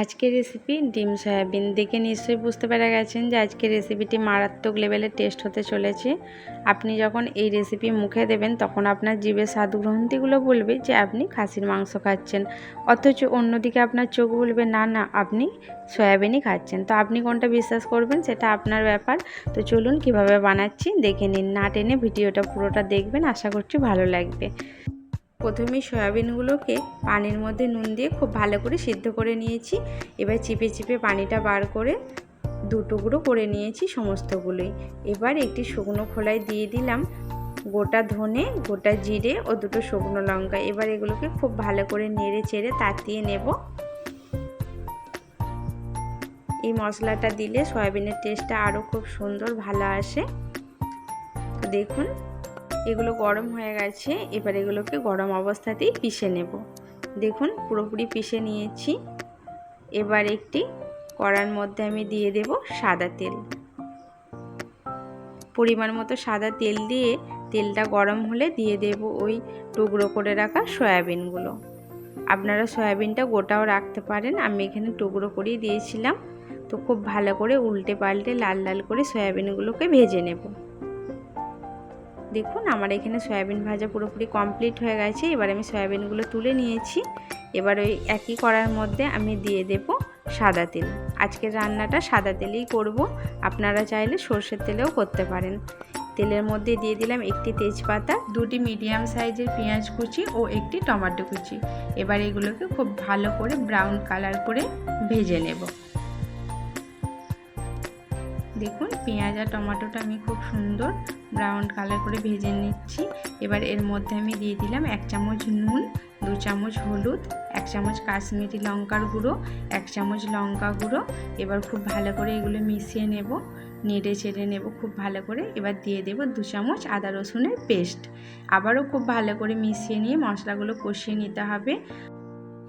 আজকের রেসিপি ডিম সয়াবিন দেখে নিশ্চয়ই বুঝতে পেরে গেছেন যে আজকের রেসিপিটি মারাত্মক লেভেলের টেস্ট হতে চলেছে। আপনি যখন এই রেসিপি মুখে দেবেন, তখন আপনার জিভের স্বাদ বলবে যে আপনি খাসির মাংস খাচ্ছেন। অথচ অন্যদিকে আপনার চোখ বলবে, না না, আপনি সয়াবিনই খাচ্ছেন। তো আপনি কোনটা বিশ্বাস করবেন সেটা আপনার ব্যাপার। তো চলুন কীভাবে বানাচ্ছি, দেখে নিন। না টেনে ভিডিওটা পুরোটা দেখবেন। আশা করছি ভালো লাগবে। প্রথমেই সয়াবিনগুলোকে পানির মধ্যে নুন দিয়ে খুব ভালো করে সিদ্ধ করে নিয়েছি। এবার চিপে চিপে পানিটা বার করে দু টুকরো করে নিয়েছি সমস্তগুলোই। এবার একটি শুকনো খোলায় দিয়ে দিলাম গোটা ধনে, গোটা জিরে ও দুটো শুকনো লঙ্কা। এবার এগুলোকে খুব ভালো করে নেড়ে চেড়ে তাতিয়ে নেব। এই মশলাটা দিলে সয়াবিনের টেস্টটা আরও খুব সুন্দর ভালো আসে। দেখুন এগুলো গরম হয়ে গেছে, এবার এগুলোকে গরম অবস্থাতেই পিষে নেব। দেখুন, পুরোপুরি পিষে নিয়েছি। এবার একটি কড়ার মধ্যে আমি দিয়ে দেব সাদা তেল। পরিমাণ মতো সাদা তেল দিয়ে তেলটা গরম হলে দিয়ে দেব ওই টুকরো করে রাখা সয়াবিনগুলো। আপনারা সয়াবিনটা গোটাও রাখতে পারেন, আমি এখানে টুকরো করেই দিয়েছিলাম। তো খুব ভালো করে উল্টে পাল্টে লাল লাল করে সয়াবিনগুলোকে ভেজে নেব। দেখুন, আমার এখানে সয়াবিন ভাজা পুরোপুরি কমপ্লিট হয়ে গেছে। এবার আমি সয়াবিনগুলো তুলে নিয়েছি। এবার ওই একই করার মধ্যে আমি দিয়ে দেব সাদা তেল। আজকের রান্নাটা সাদা তেলেই করব। আপনারা চাইলে সর্ষের তেলেও করতে পারেন। তেলের মধ্যে দিয়ে দিলাম একটি তেজপাতা, দুটি মিডিয়াম সাইজের পেঁয়াজ কুচি ও একটি টমেটো কুচি। এবার এগুলোকে খুব ভালো করে ব্রাউন কালার করে ভেজে নেব। দেখুন, পেঁয়াজ আর টমেটোটা আমি খুব সুন্দর ব্রাউন কালার করে ভেজে নিচ্ছি। এবার এর মধ্যে আমি দিয়ে দিলাম এক চামচ নুন, দু চামচ হলুদ, এক চামচ কাশ্মীরি লঙ্কার গুঁড়ো, এক চামচ লঙ্কা গুঁড়ো। এবার খুব ভালো করে এগুলো মিশিয়ে নেব, নেড়ে চেড়ে নেব খুব ভালো করে। এবার দিয়ে দেব দু চামচ আদা রসুনের পেস্ট। আবারও খুব ভালো করে মিশিয়ে নিয়ে মশলাগুলো কষিয়ে নিতে হবে।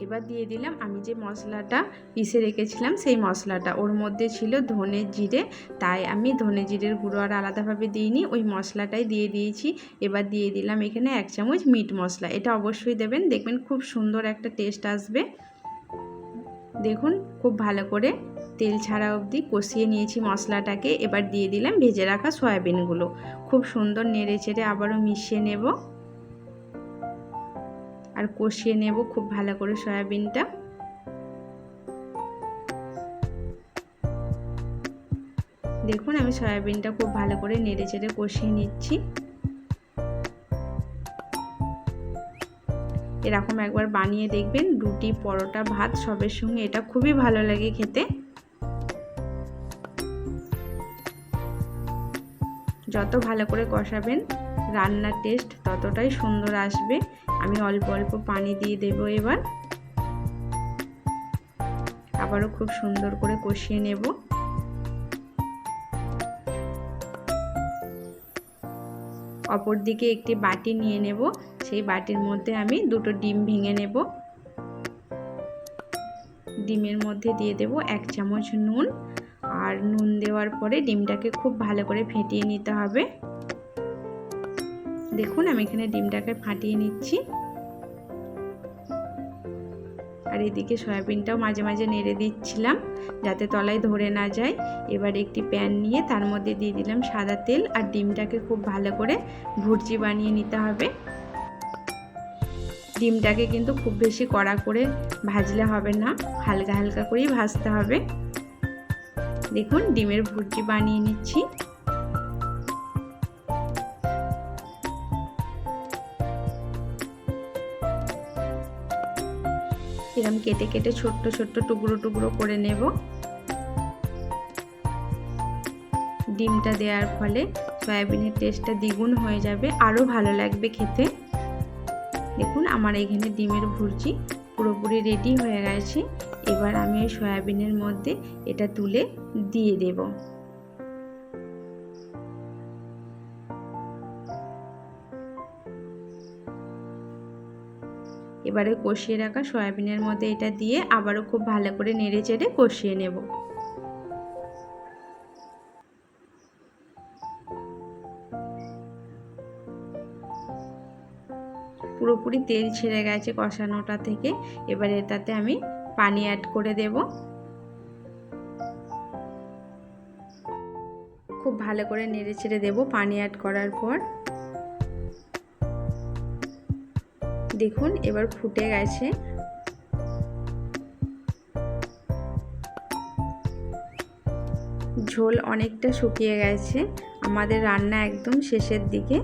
এবার দিয়ে দিলাম আমি যে মশলাটা পিষে রেখেছিলাম সেই মশলাটা। ওর মধ্যে ছিল ধনে জিরে, তাই আমি ধনে জিরের গুঁড়ো আর আলাদাভাবে দিইনি, ওই মশলাটাই দিয়ে দিয়েছি। এবার দিয়ে দিলাম এখানে এক চামচ মিট মশলা। এটা অবশ্যই দেবেন, দেখবেন খুব সুন্দর একটা টেস্ট আসবে। দেখুন, খুব ভালো করে তেল ছাড়া অবধি কষিয়ে নিয়েছি মশলাটাকে। এবার দিয়ে দিলাম ভেজে রাখা সয়াবিনগুলো। খুব সুন্দর নেড়ে চেড়ে আবারও মিশিয়ে নেব। আর কষিয়ে নেব খুব ভালো করে সয়াবিনটা। দেখুন, আমি সয়াবিনটা খুব ভালো করে নেড়ে চেড়ে কষিয়ে নিচ্ছি। এরকম একবার বানিয়ে দেখবেন, রুটি, পরোটা, ভাত সবের সঙ্গে এটা খুবই ভালো লাগে খেতে। যত ভালো করে কষাবেন রান্নার টেস্ট ততটাই সুন্দর আসবে। আমি অল্প অল্প পানি দিয়ে দেব এবার। আবারও খুব সুন্দর করে কষিয়ে নেব। অপর দিকে একটি বাটি নিয়ে নেব। সেই বাটির মধ্যে আমি দুটো ডিম ভেঙে নেব। ডিমের মধ্যে দিয়ে দেব এক চামচ নুন। আর নুন দেওয়ার পরে ডিমটাকে খুব ভালো করে ফেটিয়ে নিতে হবে। দেখুন, আমি এখানে ডিমটাকে ফাটিয়ে নিচ্ছি। আর এদিকে সয়াবিনটাও মাঝে মাঝে নেড়ে দিচ্ছিলাম, যাতে তলায় ধরে না যায়। এবার একটি প্যান নিয়ে তার মধ্যে দিয়ে দিলাম সাদা তেল আর ডিমটাকে খুব ভালো করে ভুর্জি বানিয়ে নিতে হবে। ডিমটাকে কিন্তু খুব বেশি কড়া করে ভাজলে হবে না, হালকা হালকা করেই ভাজতে হবে। দেখুন, ডিমের ভুর্জি বানিয়ে নিচ্ছি। এরম কেটে কেটে ছোট্ট ছোট্ট টুকরো টুকরো করে নেব। ডিমটা দেওয়ার ফলে সয়াবিনের টেস্টটা দ্বিগুণ হয়ে যাবে, আরও ভালো লাগবে খেতে। দেখুন আমার এখানে ডিমের ভুর্জি পুরোপুরি রেডি হয়ে গেছে। এবার আমি সয়াবিনের মধ্যে এটা তুলে দিয়ে দেবো। এবারে কষিয়ে রাখা সয়াবিনের মধ্যে এটা দিয়ে আবারও খুব ভালো করে নেড়ে চেড়ে কষিয়ে নেব। পুরোপুরি তেল ছেড়ে গেছে কষানোটা থেকে। এবার এটাতে আমি পানি অ্যাড করে দেব। খুব ভালো করে নেড়ে ছেড়ে দেবো পানি অ্যাড করার পর। দেখুন, এবার ফুটে গেছে। ঝোল অনেকটা শুকিয়ে গেছে। আমাদের রান্না একদম শেষের দিকে।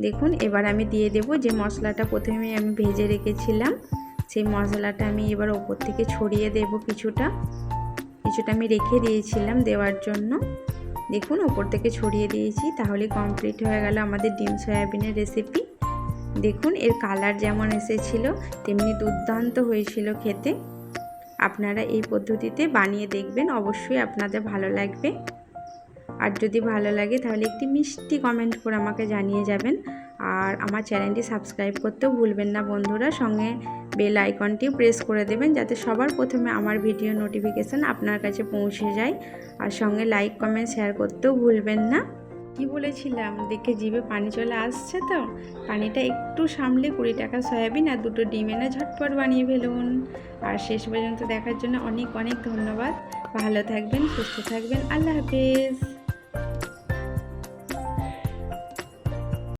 দেখুন, এবার আমি দিয়ে দেব যে মশলাটা প্রথমে আমি ভেজে রেখেছিলাম। সেই মশলাটা আমি এবার ওপর থেকে ছড়িয়ে দেব কিছুটা। কিছুটা আমি রেখে দিয়েছিলাম দেওয়ার জন্য। দেখুন, ওপর থেকে ছড়িয়ে দিয়েছি। তাহলে কমপ্লিট হয়ে গেল আমাদের ডিম সয়াবিনের রেসিপি দেখুন, এর কালার যেমন এসেছিল, তেমনি দুর্দান্ত হয়েছিল খেতে। আপনারা এই পদ্ধতিতে বানিয়ে দেখবেন, অবশ্যই আপনাদের ভালো লাগবে। আর যদি ভালো লাগে, তাহলে একটি মিষ্টি কমেন্ট করে আমাকে জানিয়ে যাবেন। আর আমার চ্যানেলটি সাবস্ক্রাইব করতেও ভুলবেন না বন্ধুরা। সঙ্গে বেল আইকনটিও প্রেস করে দেবেন, যাতে সবার প্রথমে আমার ভিডিও নোটিফিকেশান আপনার কাছে পৌঁছে যায়। আর সঙ্গে লাইক, কমেন্ট, শেয়ার করতেও ভুলবেন না। কি বলেছিলাম? দেখে জিভে পানি চলে আসছে তো? পানিটা একটু সামলে কুড়ি টাকা সয়াবিন আর দুটো ডিম এনে ঝটপট বানিয়ে ফেলুন। আর শেষ পর্যন্ত দেখার জন্য অনেক অনেক ধন্যবাদ। ভালো থাকবেন, সুস্থ থাকবেন। আল্লাহ হাফেজ।